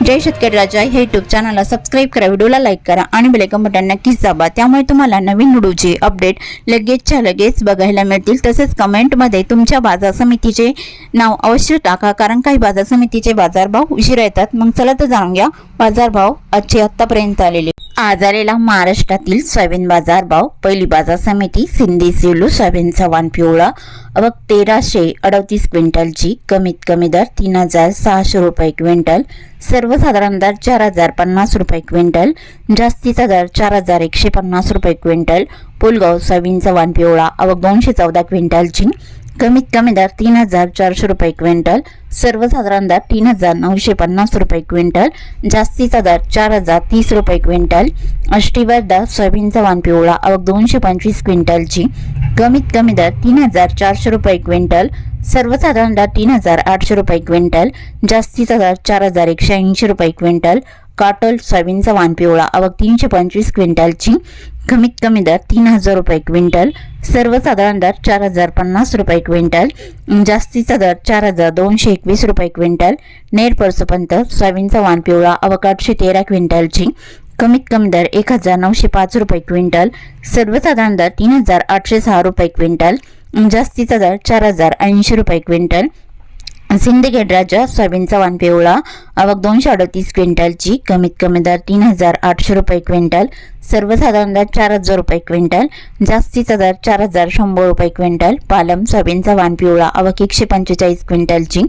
जय शेतकरी राजा हे युट्यूब चॅनलला सबस्क्राईब करा व्हिडिओला लाईक करा आणि बेलेकन बटन नक्कीच दाबा. त्यामुळे तुम्हाला नवीन व्हिडिओचे अपडेट लगेचच्या लगेच बघायला मिळतील. तसेच कमेंटमध्ये तुमच्या बाजार समितीचे नाव अवश्य टाका कारण काही बाजार समितीचे बाजारभाव उशिरा येतात. मग चला तर जाणून घ्या बाजारभाव आजचे आत्तापर्यंत आलेले. आज आलेला महाराष्ट्रातील सोयाबीन बाजारभाव पहिली बाजार समिती सिंधी सिवलू सोयाबीन चव्हाण पिवळा. अवघ तेराशे अडतीस क्विंटलची कमीत कमी दर तीन हजार सहाशे रुपये क्विंटल. सर्वसाधारण दर चार हजार पन्नास रुपये क्विंटल जास्तीचा दर चार हजार एकशे पन्नास रुपये क्विंटल पुलगाव सोयाबीनचा वाण पिवळा अवघ दोनशे चौदा क्विंटलची कमीत कमी दर तीन हजार चारशे रुपये क्विंटल सर्वसाधारण दर तीन हजार नऊशे पन्नास रुपये क्विंटल जास्तीचा दर चार हजार तीस रुपये क्विंटल अष्टीवर दर सोयाबीनचा वाण पिवळा अवघ दोनशे पंचवीस क्विंटलची कमीत कमी दर तीन हजार चारशे रुपये क्विंटल सर्वसाधारण दर तीन हजार आठशे रुपये क्विंटल जास्तीचा दर चार हजार एकशे ऐंशी रुपये क्विंटल काटल सोयाबीनचा वाण पिवळा आवक तीनशे पंचवीस क्विंटलची कमीत कमी दर तीन हजार रुपये क्विंटल सर्वसाधारण दर चार हजार पन्नास रुपये क्विंटल जास्तीचा दर चार हजार दोनशे एकवीस रुपये क्विंटल नेर परसोपंत सोयाबीनचा वाण पिवळा आवक आठशे तेरा क्विंटलची कमीत कमी दर एक हजार नऊशे पाच रुपये क्विंटल सर्वसाधारण दर तीन हजार आठशे सहा रुपये क्विंटल जास्तीचा दर चार हजार ऐंशी रुपये क्विंटल. सिंदखेड राजा सोयाबीनचा वाण पिवळा. आवक दोनशे अडतीस क्विंटलची. कमीत कमी दर तीन हजार आठशे रुपये क्विंटल. सर्वसाधारण दर चार हजार रुपये क्विंटल जास्तीचा दर चार हजार शंभर रुपये क्विंटल पालम सोयाबीनचा वाण पिवळा आवक एकशे पंचेचाळीस क्विंटलची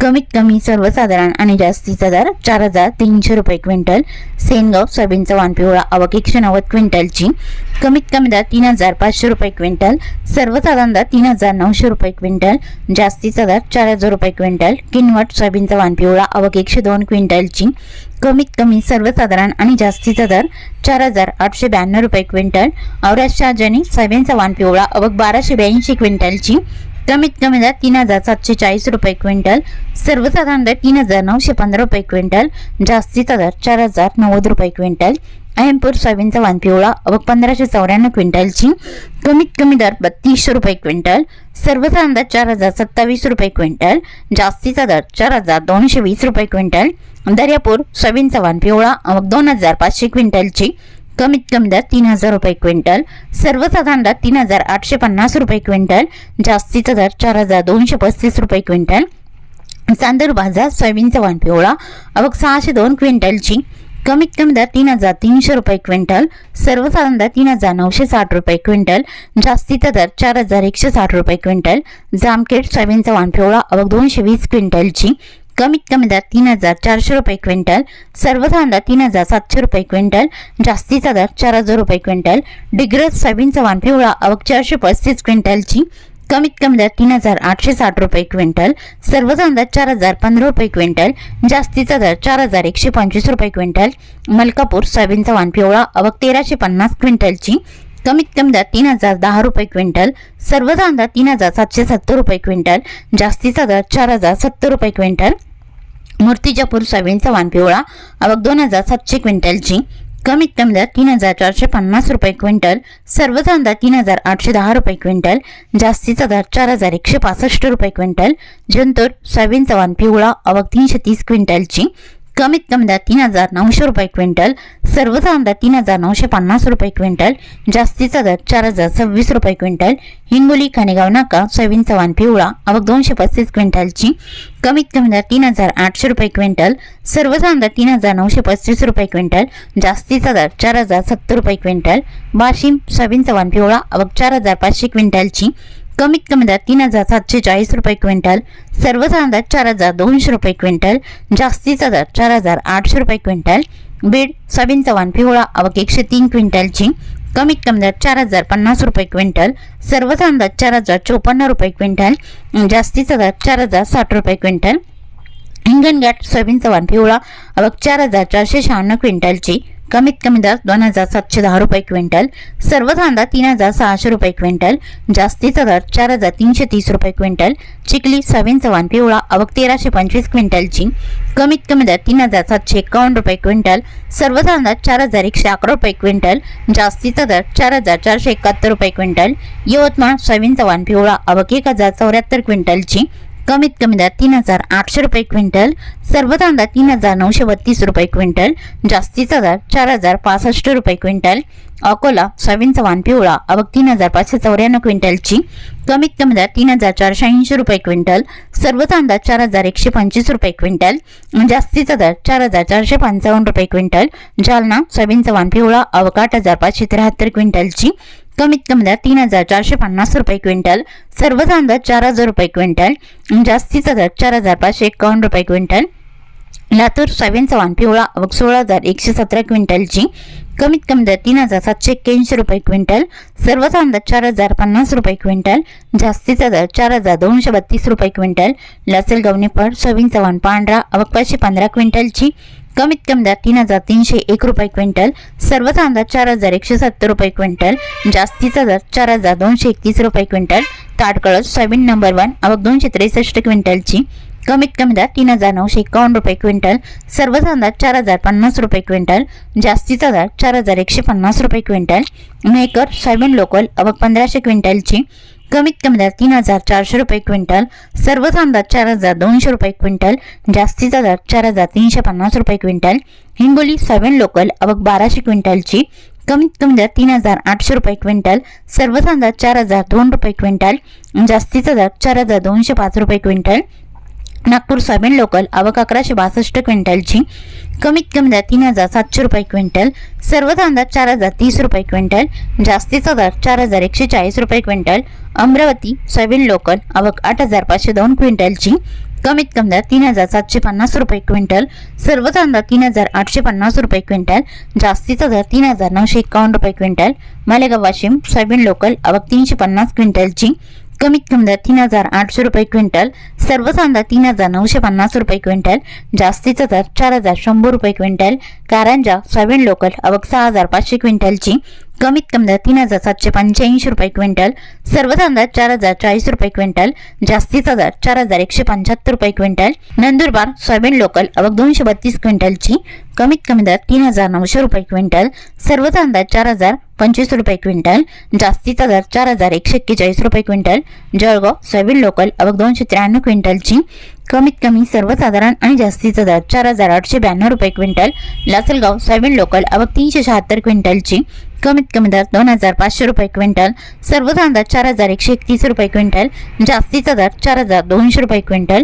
कमीत कमी सर्वसाधारण आणि जास्तीचा दर चार हजार तीनशे रुपये क्विंटल सेनगाव सोयाबीनचा वाण पिवळा आवक एकशे नव्वद क्विंटलची कमीत कमी दर तीन हजार पाचशे रुपये क्विंटल सर्वसाधारण दर तीन हजार नऊशे रुपये क्विंटल जास्तीचा दर चार हजार रुपये क्विंटल किनवट सोयाबीनचा वाण पिवळा आवक एकशे दोन क्विंटलची कमीत कमी सर्वसाधारण आणि जास्तीचा दर चार हजार आठशे ब्याण्णव रुपये क्विंटल औरत शहाजनी सोयाबीनचा वाण पिवळा अवघ बाराशे ब्याऐंशी क्विंटलची कमीत कमी दर तीन हजार सातशे चाळीस रुपये क्विंटल सर्वसाधारण दर तीन हजार नऊशे पंधरा रुपये क्विंटल जास्तीचा दर चार हजार नव्वद रुपये क्विंटल अहमपूर सोयाबीनचा वाण पिवळा अवघ पंधराशे चौऱ्याण्णव क्विंटलची कमीत कमी दर बत्तीसशे रुपये क्विंटल सर्वसाधारण दर चार हजार सत्तावीस रुपये क्विंटल जास्तीचा दर चार हजार दोनशे वीस रुपये क्विंटल दर्यापूर सोयाबीन चव्हाण पिवळा दोन हजार पाचशे क्विंटलची. कमीत कमी दर तीन हजार रुपये क्विंटल. सर्वसाधारण दर तीन हजार आठशे पन्नास रुपये क्विंटल. जास्तीचा दर चार हजार दोनशे पस्तीस रुपये क्विंटल. चांदूर बाजार सोयाबीन वाण पिवळा अवघ सहाशे दोन क्विंटलची. कमीत कमी दर तीन हजार तीनशे रुपये क्विंटल. सर्वसाधारण दर तीन हजार नऊशे साठ रुपये क्विंटल. जास्तीचा दर चार हजार एकशे साठ रुपये क्विंटल. जामखेड सोयाबीन चव्हाण पिवळा अवघ दोनशे वीस क्विंटलची. कमीत कमी दर तीन हजार चारशे रुपये क्विंटल सर्वसाधारण दर तीन हजार सातशे रुपये क्विंटल जास्तीचा दर चार हजार रुपये क्विंटल डिग्रज सोयाबीनचा वाण पिवळा अवघ चारशे पस्तीस क्विंटलची कमीत कमी दर तीन हजार आठशे साठ रुपये क्विंटल सर्वसाधारण दर चार हजार पंधरा रुपये क्विंटल जास्तीचा दर चार हजार एकशे पंचवीस रुपये क्विंटल मलकापूर सोयाबीनचा वाण पिवळा अवघ तेराशे पन्नास क्विंटलची कमीत कमी दर तीन हजार दहा रुपये क्विंटल सर्व दर तीन हजार सातशे सत्तर रुपये क्विंटल जास्तीचा दर चार हजार सत्तर रुपये क्विंटल. मूर्तिजापूर सोयाबीनचा वाण पिवळा आवक दोन हजार सातशे क्विंटलची. कमीत कमी दर तीन हजार चारशे पन्नास रुपये क्विंटल सर्व दर तीन हजार आठशे दहा रुपये क्विंटल जास्तीचा दर चार हजार एकशे पासष्ट रुपये क्विंटल. जंतूर सोयाबीनचा चव्हाण पिवळा आवक तीनशे तीस क्विंटलची. कमीत कमी दर तीन हजार नऊशे रुपये क्विंटल सर्वसाधारण दर तीन हजार नऊशे पन्नास रुपये क्विंटल जास्तीचा दर चार हजार सव्वीस रुपये क्विंटल हिंगोली खानेगाव नाका सोयाबीनचा चव्हाण पिवळा अवघ दोनशे पस्तीस क्विंटलची कमीत कमी दर तीन हजार आठशे रुपये क्विंटल सर्वसाधारण दर तीन हजार नऊशे पस्तीस रुपये क्विंटल जास्तीचा दर चार हजार सत्तर रुपये क्विंटल वाशिम सोयाबीनचा वाण पिवळा अवघ चार हजार पाचशे क्विंटलची कमीत कमी दर तीन हजार सातशे चाळीस रुपये क्विंटल सर्वसाधारण दर चार हजार दोनशे रुपये क्विंटल जास्तीचा दर चार हजार आठशे रुपये क्विंटल बीड सोयाबीन चव्हाण पिवळा अवघ एकशे तीन क्विंटलची कमीत कमी दर चार हजार पन्नास रुपये क्विंटल सर्वसाधारण दर चार हजार चोपन्न रुपये क्विंटल जास्तीचा दर चार हजार साठ रुपये क्विंटल. हिंगणघाट सोयाबीन चव्हाण पिवळा अवघ चार हजार चारशे शहाण्णव क्विंटलची कमीत कमी दर दोन हजार सातशे दहा रुपये क्विंटल सर्व कांदा तीन हजार सहाशे रुपये क्विंटल जास्तीचा दर चार हजार तीनशे तीस रुपये क्विंटल चिखली सवीन चव्हाण पिवळा अवक तेराशे पंचवीस क्विंटलची कमीत कमी दर तीन हजार सातशे एकावन्न रुपये क्विंटल सर्व कांदा चार हजार एकशे अकरा रुपये क्विंटल जास्तीचा दर चार हजार चारशे एकाहत्तर रुपये क्विंटल यवतमाळ सवीन चव्हाण पिवळा अवक एक हजार चौऱ्याहत्तर क्विंटलची कमीत कमी दर तीन हजार आठशे रुपये क्विंटल सर्व कांदा तीन हजार नऊशे बत्तीस रुपये क्विंटल जास्तीचा दर चार हजार पासष्ट रुपये क्विंटल. अकोला सोयाबीन चव्हाण पिवळा. आवक तीन हजार पाचशे चौऱ्याण्णव क्विंटलची. कमीत कमी दर तीन हजार चारशे ऐंशी रुपये क्विंटल. सर्व कांदा चार हजार एकशे पंचवीस रुपये क्विंटल. जास्तीचा दर चार हजार चारशे पंचावन्न रुपये क्विंटल. जालना सोयाबीन चव्हाण पिवळा. आवक आठ हजार पाचशे त्र्याहत्तर क्विंटलची. कमीत कमी दर तीन हजार चारशे पन्नास रुपये क्विंटल. सर्व कांदा चार हजार रुपये क्विंटल. जास्तीचा दर चार हजार पाचशे एकावन्न रुपये क्विंटल. लातूर सोयाबीन चव्हाण पिवळा. आवक सोळा हजार एकशे सतरा क्विंटलची. कमीत कमी दर तीन हजार सातशे एक्क्याऐंशी रुपये क्विंटल सर्वसाधारण कांदा चार हजार पन्नास रुपये क्विंटल जास्तीचा दर चार हजार दोनशे बत्तीस रुपये क्विंटल लासेल फळ सोयाबीन चव्हाण पांढरा अवक पाचशे पंधरा क्विंटलची कमीत कमी दर तीन हजार तीनशे एक रुपये क्विंटल सर्व कांदा चार हजार एकशे सत्तर रुपये क्विंटल जास्तीचा दर चार हजार दोनशे एकतीस रुपये quintal Tadkalas soybean number one अवक दोनशे त्रेसष्ट क्विंटलची कमीत कमी दर तीन हजार नऊशे एकावन्न रुपये क्विंटल. सर्व दर चार हजार पन्नास रुपये क्विंटल. जास्तीचा दर चार हजार एकशे पन्नास रुपये क्विंटल. मेकर सोयाबीन लोकल अवघ पंधराशे क्विंटलची. कमीत कमी दर तीन हजार चारशे रुपये क्विंटल. सर्व दर चार हजार दोनशे रुपये क्विंटल. जास्तीचा दर चार हजार तीनशे पन्नास रुपये क्विंटल. हिंगोली सोयाबीन लोकल अवघ बाराशे क्विंटलची. कमीत कमी दर तीन हजार आठशे रुपये क्विंटल. सर्व दर चार हजार दोन रुपये क्विंटल. जास्तीचा दर चार हजार दोनशे पाच रुपये क्विंटल. नागपूर सोयाबीन लोकल आवक अकराशे बासष्ट क्विंटलची कमीत कमी दर तीन हजार सातशे रुपये क्विंटल सर्व कांदा चार हजार तीस रुपये क्विंटल जास्तीचा दर चार हजार एकशे चाळीस रुपये क्विंटल अमरावती सोयाबीन लोकल आवक आठ हजार पाचशे दोन क्विंटलची कमीत कमी दर तीन हजार सातशे पन्नास रुपये क्विंटल सर्व कांदा तीन हजार आठशे पन्नास रुपये क्विंटल जास्तीचा दर तीन हजार नऊशे एकावन्न रुपये quintal Malegaon Washim soybean local आवक तीनशे पन्नास क्विंटलची कमीत कमी दर तीन हजार आठशे रुपये क्विंटल सर्व कांदा तीन हजार नऊशे पन्नास रुपये क्विंटल जास्तीचा दर चार हजार शंभर रुपये क्विंटल कारंजा सोयाबीन लोकल अवक सहा हजार पाचशे क्विंटलची कमीत कमी दर तीन हजार सातशे पंच्याऐंशी रुपये क्विंटल सर्व कांदा चार हजार चाळीस रुपये क्विंटल जास्तीचा दर चार हजार एकशे पंच्याहत्तर रुपये क्विंटल नंदुरबार सोयाबीन लोकल अवक दोनशे बत्तीस क्विंटलची कमीत कमी दर तीन हजार नऊशे रुपये क्विंटल सर्व कांदा चार हजार पंचवीस रुपये क्विंटल जास्तीचा दर चार हजार एकशे एक्केचाळीस रुपये क्विंटल जळगाव सोयाबीन लोकल अवक दोनशे त्र्याण्णव क्विंटलची कमीत कमी सर्वसाधारण आणि जास्तीचा दर चार हजार आठशे ब्याण्णव रुपये क्विंटल लासलगाव सोयाबीन लोकल अवक तीनशे शहात्तर क्विंटलची. कमीत कमी दर दोन हजार पाचशे रुपये क्विंटल सर्व कांदा चार हजार एकशे एकतीस रुपये क्विंटल जास्तीचा दर चार हजार दोनशे रुपये क्विंटल.